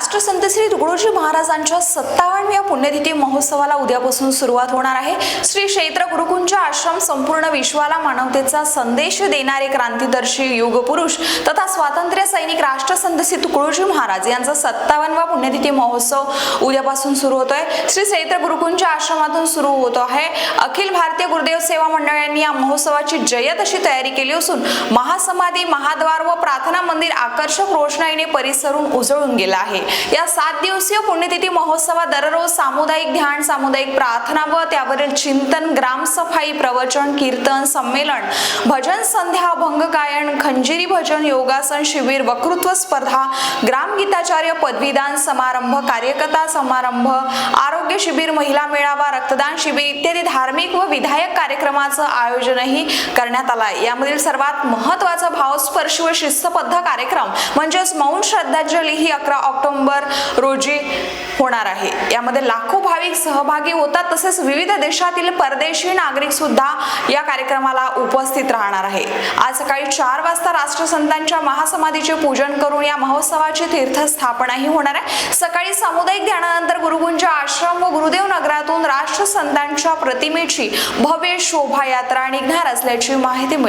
राष्ट्रसंत श्री तुकडोजी महाराजांच्या सत्तावन्नव्या पुण्यतिथी महोत्सवाला उद्यापासून सुरुवात होणार आहे. श्री क्षेत्र गुरुकुंज आश्रम संपूर्ण विश्वाला मानवतेचा संदेश देणारे क्रांतिदर्शी युगपुरुष तथा स्वातंत्र्य सैनिक राष्ट्रसंत श्री तुकडोजी महाराज यांचा सत्तावन्नवा पुण्यतिथी महोत्सव उद्यापासून सुरू होतोय. श्री क्षेत्र गुरुकुंज आश्रमातून सुरू होतो आहे. अखिल भारतीय गुरुदेव सेवा मंडळ यांनी या महोत्सवाची जयत अशी तयारी केली असून महासमाधी महाद्वार व प्रार्थना मंदिर आकर्षक रोषणाईने परिसरून उजळून गेला आहे. या सात दिवसीय पुण्यतिथी महोत्सवात दररोज सामुदायिक ध्यान सामुदायिक प्रार्थना व त्यावरील चिंतन ग्रामसफाई प्रवचन कीर्तन संमेलन भजन संध्या अभंग गायन खंजिरी भजन योगासन शिबिर वक्तृत्व स्पर्धा ग्रामगीताचार्य पदवीदान समारंभ कार्यकर्ता समारंभ आरोग्य शिबिर महिला मेळावा रक्तदान शिबिर इत्यादी धार्मिक व विधायक कार्यक्रमाचं आयोजनही करण्यात आलं आहे यामधील सर्वात महत्त्वाचा भावस्पर्शी व शिस्तबद्ध कार्यक्रम म्हणजेच मौन श्रद्धांजली ही अकरा ऑक्टोबर रोजी होणार आहे. यामध्ये लाखो भाविक सहभागी होतात तसेच विविध देशातील परदेशी नागरिक सुद्धा या कार्यक्रमाला उपस्थित राहणार आहे. आज सकाळी चार वाजता राष्ट्रसंतांच्या महासमाधीचे पूजन करून या महोत्सवाची तीर्थस्थापनाही होणार आहे. सकाळी सामुदायिक ध्यानानंतर गुरुगुंज आश्रम व गुरुदेव नगरातून राष्ट्रसंतांच्या प्रतिमेची भव्य शोभायात्रा निघणार असल्याची माहिती मिळते.